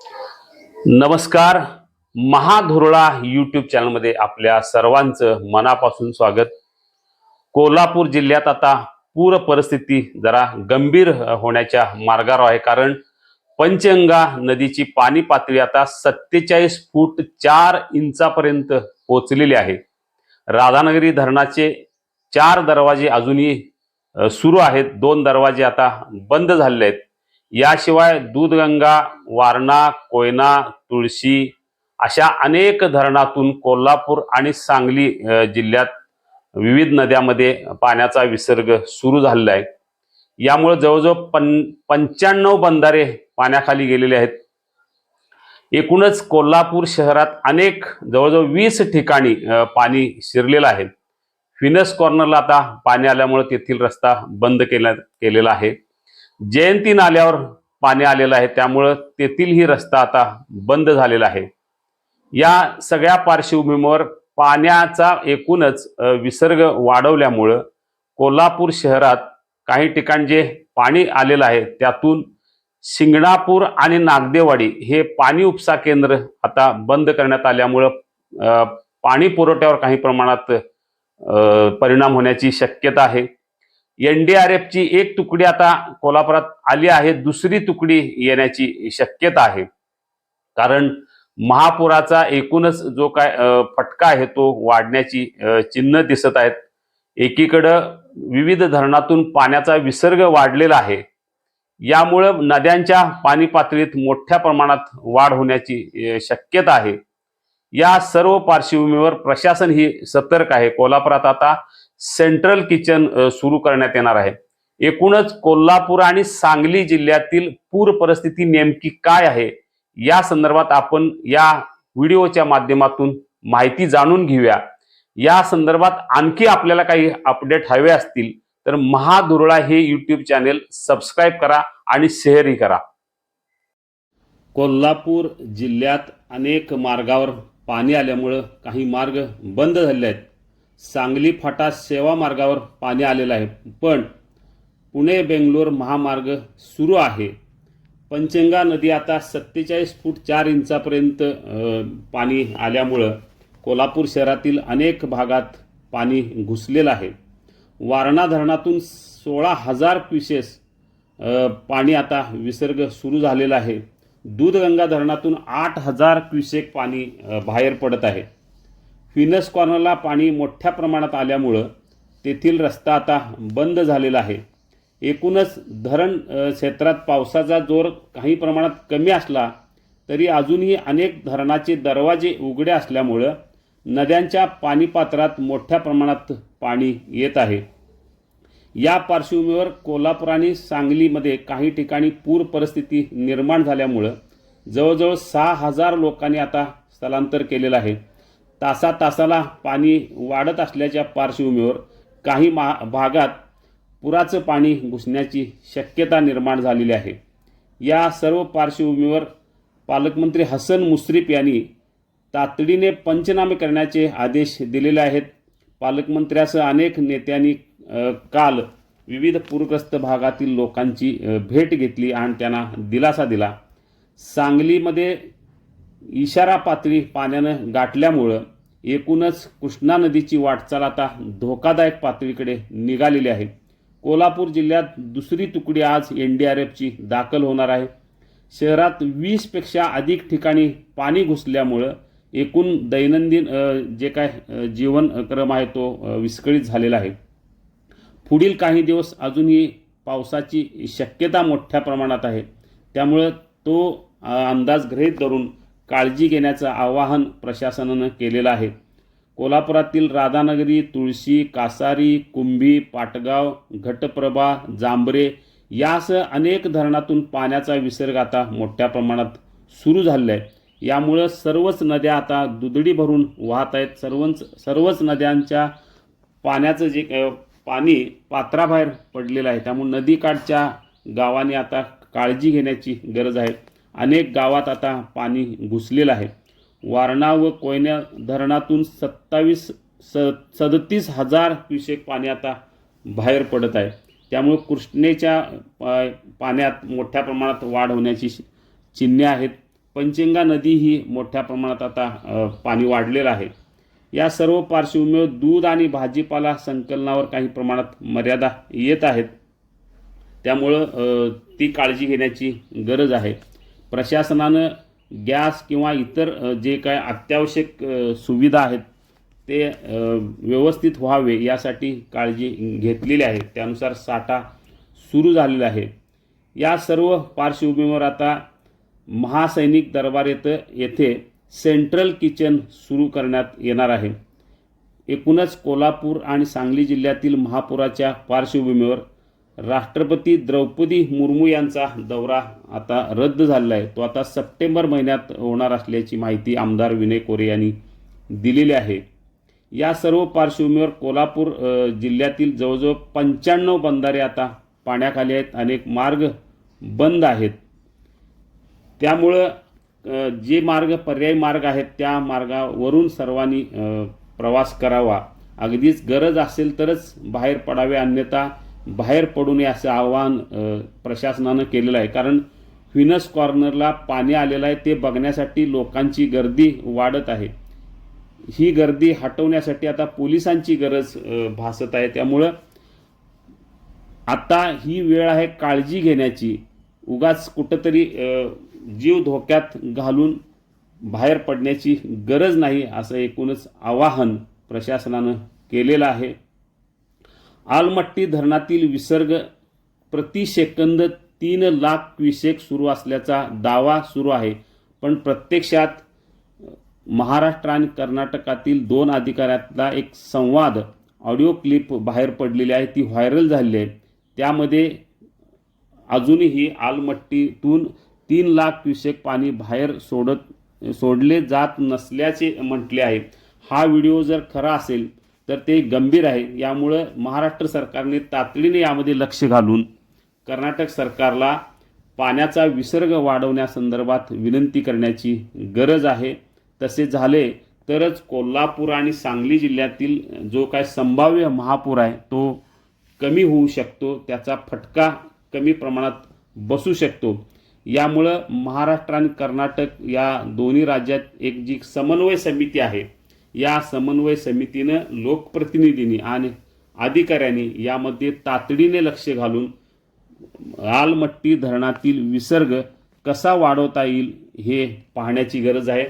नमस्कार. महाधुरळा यूट्यूब चॅनलमध्ये आपल्या सर्वांचं मनापासून स्वागत. कोल्हापूर जिल्ह्यात आता पूर परिस्थिती जरा गंभीर होण्याच्या मार्गावर आहे कारण पंचगंगा नदीची पाणी पातळी आता सत्तेचाळीस फूट चार इंचापर्यंत पोचलेली आहे. राधानगरी धरणाचे चार दरवाजे अजूनही सुरू आहेत. दोन दरवाजे आता बंद झालेले आहेत. याशिवाय दूधगंगा वारणा कोयना तुळशी अशा अनेक धरणातून कोल्हापूर आणि सांगली जिल्ह्यात विविध नद्यामध्ये पाण्याचा विसर्ग सुरू झालेला आहे. यामुळे जवळजवळ पं पंच्याण्णव बंधारे पाण्याखाली गेलेले आहेत. एकूणच कोल्हापूर शहरात अनेक जवळजवळ वीस ठिकाणी पाणी शिरलेलं आहे. फिनस कॉर्नरला आता पाणी आल्यामुळे तेथील रस्ता बंद केला केलेला आहे. जयंती नाल्यावर पाणी आलेलं आहे. त्यामुळं तेथीलही रस्ता आता बंद झालेला आहे. या सगळ्या पार्श्वभूमीवर पाण्याचा एकूणच विसर्ग वाढवल्यामुळं कोल्हापूर शहरात काही ठिकाण जे पाणी आलेलं आहे त्यातून शिंगणापूर आणि नागदेवाडी हे पाणी उपसा केंद्र आता बंद करण्यात आल्यामुळं पाणी पुरवठ्यावर काही प्रमाणात परिणाम होण्याची शक्यता आहे. एन डी आर एफची एक तुकडी आता कोल्हापुरात आली आहे. दुसरी तुकडी येण्याची शक्यता आहे. कारण महापुराचा एकूणच जो काय फटका आहे तो वाढण्याची चिन्ह दिसत आहेत. एकीकडं विविध धरणातून पाण्याचा विसर्ग वाढलेला आहे. यामुळं नद्यांच्या पाणी पातळीत मोठ्या प्रमाणात वाढ होण्याची शक्यता आहे. या सर्व पार्श्वभूमीवर प्रशासन ही सतर्क आहे. कोल्हापुरात आता सेंट्रल किचन सुरू करण्यात येणार आहे. एकूणच कोल्हापूर आणि सांगली जिल्ह्यातील पूर परिस्थिती नेमकी काय आहे या संदर्भात आपण या व्हिडिओच्या माध्यमातून माहिती जाणून घेऊया. या संदर्भात आणखी आपल्याला काही अपडेट हवे असतील तर महादुरळा हे यूट्यूब चॅनेल सबस्क्राईब करा आणि शेअरही करा. कोल्हापूर जिल्ह्यात अनेक मार्गावर पाणी आल्यामुळं काही मार्ग बंद झाले आहेत. सांगली फाटा सेवा मार्गावर पाणी आलेलं आहे. पण पुणे बेंगलोर महामार्ग सुरू आहे. पंचंगा नदी आता सत्तेचाळीस फूट चार इंचापर्यंत पाणी आल्यामुळं कोल्हापूर शहरातील अनेक भागात पाणी घुसलेलं आहे. वारणा धरणातून सोळा हजार क्युसेस पाणी आता विसर्ग सुरू झालेला आहे. दूधगंगा धरणातून आठ हजार क्युसेक पाणी बाहेर पडत आहे. व्हिनस कॉर्नरला पाणी मोठ्या प्रमाणात आल्यामुळं तेथील रस्ता आता बंद झालेला आहे. एकूणच धरण क्षेत्रात पावसाचा जोर काही प्रमाणात कमी असला तरी अजूनही अनेक धरणाचे दरवाजे उघडे असल्यामुळं नद्यांच्या पाणीपात्रात मोठ्या प्रमाणात पाणी येत आहे. या पार्श्वभूमीवर कोल्हापूर आणि सांगलीमध्ये काही ठिकाणी पूर परिस्थिती निर्माण झाल्यामुळं जवळजवळ सहा हजार लोकांनी आता स्थलांतर केलेलं आहे. तासा तासाला पाणी वाढत असल्याच्या पार्श्वभूमीवर काही मा भागात पुराचं पाणी घुसण्याची शक्यता निर्माण झालेली आहे. या सर्व पार्श्वभूमीवर पालकमंत्री हसन मुश्रीफ यांनी तातडीने पंचनामे करण्याचे आदेश दिलेले आहेत. पालकमंत्र्यासह अनेक नेत्यांनी काल विविध पूरग्रस्त भागातील लोकांची भेट घेतली आणि त्यांना दिलासा दिला. सांगलीमध्ये इशारा पातळी पाण्यानं गाठल्यामुळं एकूणच कृष्णा नदीची वाटचाल आता धोकादायक पातळीकडे निघालेली आहे. कोल्हापूर जिल्ह्यात दुसरी तुकडी आज एन डी आर एफची दाखल होणार आहे. शहरात वीसपेक्षा अधिक ठिकाणी पाणी घुसल्यामुळं एकूण दैनंदिन जे काय जीवनक्रम आहे तो विस्कळीत झालेला आहे. पुढील काही दिवस अजूनही पावसाची शक्यता मोठ्या प्रमाणात आहे. त्यामुळं तो अंदाज गृहीत धरून काळजी घेण्याचं आवाहन प्रशासनानं केलेलं आहे. कोल्हापुरातील राधानगरी तुळशी कासारी कुंभी पाटगाव घटप्रभा जांभरे यासह अनेक धरणातून पाण्याचा विसर्ग आता मोठ्या प्रमाणात सुरू झालेला आहे. यामुळं सर्वच नद्या आता दुधडी भरून वाहत आहेत. सर्वच सर्वच नद्यांच्या पाण्याचं जे पाणी पात्राबाहेर पडलेलं आहे त्यामुळे नदीकाठच्या गावांनी आता काळजी घेण्याची गरज आहे. अनेक गावात आता पाणी घुसलेलं आहे. वारणा व कोयना धरणातून सत्तावीस स सदतीस हजार क्युसेक पाणी आता बाहेर पडत आहे. त्यामुळे कृष्णेच्या पाण्यात मोठ्या प्रमाणात वाढ होण्याची चिन्हे आहेत. पंचिंगा नदी ही मोठ्या प्रमाणात आता पाणी वाढलेलं आहे. या सर्व पार्श्वभूमीवर दूध आणि भाजीपाला संकलनावर काही प्रमाणात मर्यादा येत आहेत. त्यामुळं ती काळजी घेण्याची गरज आहे. प्रशासनानं गॅस किंवा इतर जे काय अत्यावश्यक सुविधा आहेत ते व्यवस्थित व्हावे यासाठी काळजी घेतलेली आहे. त्यानुसार साठा सुरू झालेला आहे. या सर्व पार्श्वभूमीवर आता महासैनिक दरबार येथं येथे सेंट्रल किचन सुरू करण्यात येणार आहे. एकूणच कोल्हापूर आणि सांगली जिल्ह्यातील महापुराच्या पार्श्वभूमीवर राष्ट्रपती द्रौपदी मुर्मू यांचा दौरा आता रद्द झालेला आहे तो आता सप्टेंबर महिन्यात होणार असल्याची माहिती आमदार विनय कोरे यांनी दिलेली आहे. या सर्व पार्श्वभूमीवर कोल्हापूर जिल्ह्यातील जवळजवळ पंच्याण्णव बंधारे आता पाण्याखाली आहेत. अनेक मार्ग बंद आहेत. त्यामुळं जे मार्ग पर्यायी मार्ग आहेत त्या मार्गावरून सर्वांनी प्रवास करावा. अगदीच गरज असेल तरच बाहेर पडावे अन्यथा बाहेर पडू नये असं आवाहन प्रशासनानं केलेलं आहे. कारण व्हिनस कॉर्नरला पाणी आलेलं आहे ते बघण्यासाठी लोकांची गर्दी वाढत आहे. ही गर्दी हटवण्यासाठी आता पोलिसांची गरज भासत आहे. त्यामुळं आता ही वेळ आहे काळजी घेण्याची. उगाच कुठंतरी जीव धोक्यात घालून बाहेर पडण्याची गरज नाही असं एकूणच आवाहन प्रशासनानं केलेलं आहे. आलमट्टी धरणातील विसर्ग प्रति सेकंद तीन लाख क्युसेक सुरू असल्याचा दावा सुरू आहे. पण प्रत्यक्षात महाराष्ट्र आणि कर्नाटकातील दोन अधिकाऱ्यातला एक संवाद ऑडिओ क्लिप बाहेर पडलेली आहे ती व्हायरल झालेली आहे. त्यामध्ये अजूनही आलमट्टीतून तीन लाख क्युसेक पाणी बाहेर सोडत सोडले जात नसल्याचे म्हटले आहे. हा व्हिडिओ जर खरा असेल तर ते गंभीर आहे. यामुळं महाराष्ट्र सरकारने तातडीने यामध्ये लक्ष घालून कर्नाटक सरकारला पाण्याचा विसर्ग वाढवण्यासंदर्भात विनंती करण्याची गरज आहे. तसे झाले तरच कोल्हापूर आणि सांगली जिल्ह्यातील जो काय संभाव्य महापूर आहे तो कमी होऊ शकतो. त्याचा फटका कमी प्रमाणात बसू शकतो. यामुळं महाराष्ट्र आणि कर्नाटक या दोन्ही राज्यात एक जी समन्वय समिती आहे. या समन्वय समितीनं लोकप्रतिनिधींनी आणि अधिकाऱ्यांनी यामध्ये तातडीने लक्ष घालून आलमट्टी धरणातील विसर्ग कसा वाढवता येईल हे पाहण्याची गरज आहे.